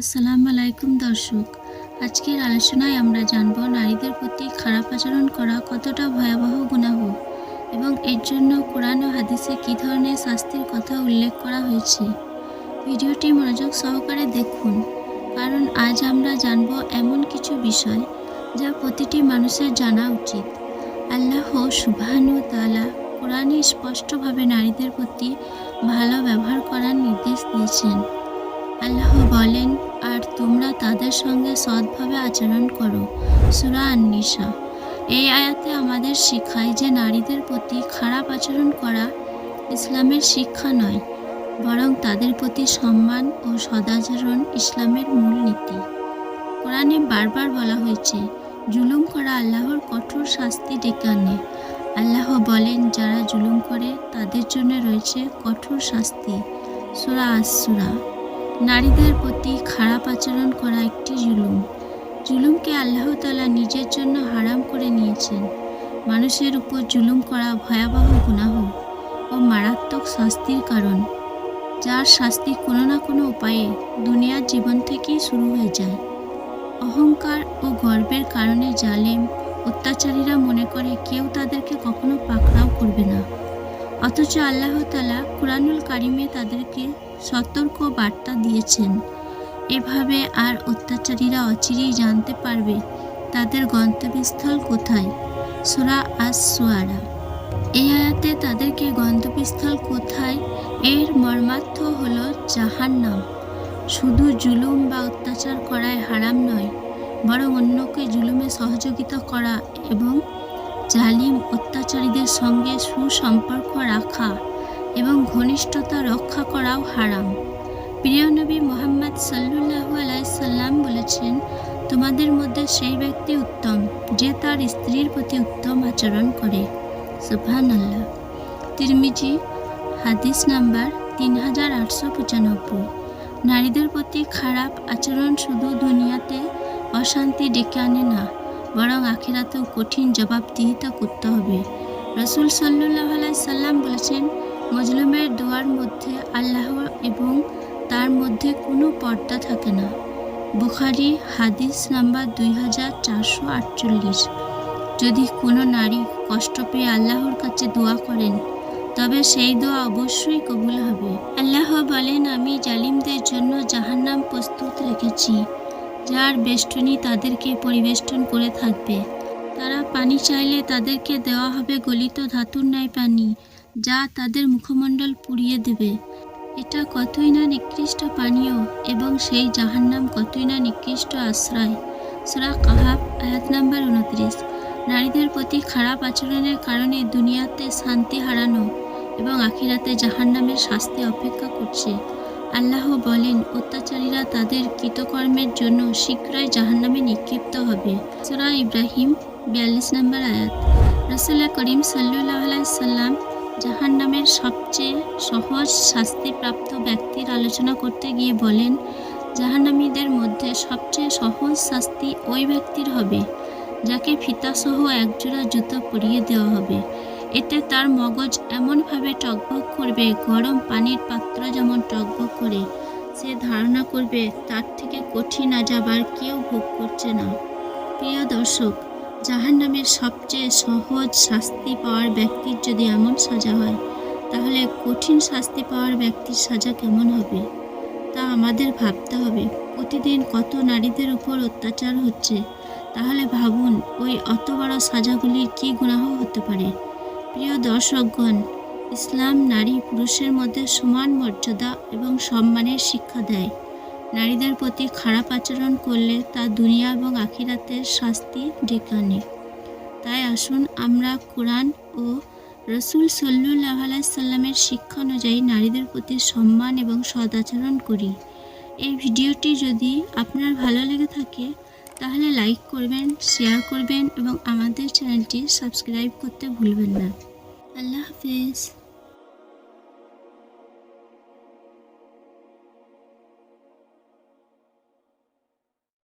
আসসালামু আলাইকুম দর্শক। আজকের আলোচনায় আমরা জানব নারীদের প্রতি খারাপ আচরণ করা কতটা ভয়াবহ গুনাহ এবং এর জন্য কোরআন ও হাদিসে কী ধরনের শাস্তির কথা উল্লেখ করা হয়েছে। ভিডিওটি মনোযোগ সহকারে দেখুন, কারণ আজ আমরা জানব এমন কিছু বিষয় যা প্রতিটি মানুষের জানা উচিত। আল্লাহ সুবহানু তালা কোরআনে স্পষ্টভাবে নারীদের প্রতি ভালো ব্যবহার করার নির্দেশ দিয়েছেন। আল্লাহ বলেন তাদের সঙ্গে সৎভাবে আচরণ করো। সুরা আন্নিসা। এই আয়াতে আমাদের শেখায় যে নারীদের প্রতি খারাপ আচরণ করা ইসলামের শিক্ষা নয়, বরং তাদের প্রতি সম্মান ও সদাচরণ ইসলামের মূল নীতি। কোরআনে বারবার বলা হয়েছে, জুলুম করা আল্লাহর কঠোর শাস্তি ডেকে আনে। আল্লাহ বলেন, যারা জুলুম করে তাদের জন্য রয়েছে কঠোর শাস্তি। সুরা আসুরা নারীদের প্রতি খারাপ আচরণ করা একটি জুলুম। জুলুমকে আল্লাহ তালা নিজের জন্য হারাম করে নিয়েছেন। মানুষের উপর জুলুম করা ভয়াবহ গুনাহ ও মারাত্মক শাস্তির কারণ, যার শাস্তি কোনো না কোনো উপায়ে দুনিয়ার জীবন থেকেই শুরু হয়ে যায়। অহংকার ও গর্বের কারণে জালেম, অত্যাচারীরা মনে করে কেউ তাদেরকে কখনো পাকড়াও করবে না। অথচ আল্লাহ তালা কুরআনুল কারিমে তাদেরকে সতর্ক বার্তা দিয়েছেন। এভাবে আর অত্যাচারীরা অচিরেই জানতে পারবে তাদের গন্তব্যস্থল কোথায়। সোরা আস সুয়ারা এই আয়াতে তাদেরকে গন্তব্যস্থল কোথায়? এর মর্মার্থ হল জাহান্নাম। শুধু জুলুম বা অত্যাচার করায় হারাম নয়, বরং অন্যকে জুলুমে সহযোগিতা করা এবং জালিম অত্যাচারীদের সঙ্গে সুসম্পর্ক রাখা। এবং ঘনিষ্ঠতা রক্ষা করাও হারাম। প্রিয় নবী মোহাম্মদ সাল্লু আলাইসাল্লাম বলেছেন, তোমাদের মধ্যে সেই ব্যক্তি উত্তম যে তার স্ত্রীর প্রতি উত্তম আচরণ করে। সুবহান আল্লাহ তিরমিজি, হাদিস নাম্বার তিন হাজার আটশো পঁচানব্বই। নারীদের প্রতি খারাপ আচরণ শুধু দুনিয়াতে অশান্তি ডেকে আনে না, বরং আখিরাতেও কঠিন জবাবদিহিতা করতে হবে। রসুল সাল্লাহ সাল্লাম বলেছেন, মজলুমের দোয়ার মধ্যে আল্লাহ এবং তার মধ্যে কোনো পর্দা থাকে না। বুখারি, হাদিস নাম্বার দুই হাজার চারশো আটচল্লিশ। যদি কোনো নারী কষ্ট পেয়ে আল্লাহর কাছে দোয়া করেন, তবে সেই দোয়া অবশ্যই কবুল হবে। আল্লাহ বলেন, আমি জালিমদের জন্য জাহান্নাম প্রস্তুত রেখেছি, যার বেষ্টনী তাদেরকে পরিবেষ্টন করে থাকবে। তারা পানি চাইলে তাদেরকে দেওয়া হবে গলিত ধাতুর ন্যায় পানি, যা তাদের মুখমণ্ডল পুড়িয়ে দেবে। এটা কতই না নিকৃষ্ট পানীয়, এবং সেই জাহান্নাম কতই না নিকৃষ্ট আশ্রয়। সুরা কাহাব আয়াত নাম্বার উনত্রিশ। নারীদের প্রতি খারাপ আচরণের কারণে দুনিয়াতে শান্তি হারানো এবং আখিরাতে জাহান্নামের শাস্তি অপেক্ষা করছে। আল্লাহ বলেন, অত্যাচারীরা তাদের কৃতকর্মের জন্য শীঘ্রই জাহান্নামে নিক্ষিপ্ত হবে। সুরা ইব্রাহিম বিয়াল্লিশ নম্বর আয়াত। রসুল্লাহ করিম সাল্লাহ সাল্লাম জাহান্নামের সবচেয়ে সহজ শাস্তিপ্রাপ্ত ব্যক্তির আলোচনা করতে গিয়ে বলেন, জাহান্নামীদের মধ্যে সবচেয়ে সহজ শাস্তি ওই ব্যক্তির হবে, যাকে ফিতাসহ একজোড়া জুতো পরিয়ে দেওয়া হবে। এতে তার মগজ এমনভাবে টকবক করবে, গরম পানির পাত্র যেমন টকবক করে। সে ধারণা করবে, তার থেকে কঠিন আজাব আর কেউ ভোগ করছে না। প্রিয় দর্শক জাহান নামের সবচেয়ে সহজ শাস্তি পাওয়ার ব্যক্তির যদি এমন সাজা হয়, তাহলে কঠিন শাস্তি পাওয়ার ব্যক্তির সাজা কেমন হবে? তা আমাদের ভাবতে হবে। প্রতিদিন কত নারীদের উপর অত্যাচার হচ্ছে, তাহলে ভাবুন ওই অত বড় সাজাগুলির কী গুণাহ হতে পারে? প্রিয় দর্শকগণ, ইসলাম নারী পুরুষের মধ্যে সমান মর্যাদা এবং সম্মানের শিক্ষা দেয়। নারীদের প্রতি খারাপ আচরণ করলে তা দুনিয়া এবং আখিরাতের শাস্তি ডেকে তাই আসুন আমরা কোরআন ও রসুল সাল্লুল্লাহ সাল্লামের শিক্ষা অনুযায়ী নারীদের প্রতি সম্মান এবং সদাচরণ করি। এই ভিডিওটি যদি আপনার ভালো লেগে থাকে, তাহলে লাইক করবেন, শেয়ার করবেন এবং আমাদের চ্যানেলটি সাবস্ক্রাইব করতে ভুলবেন না। আল্লাহ হাফেজ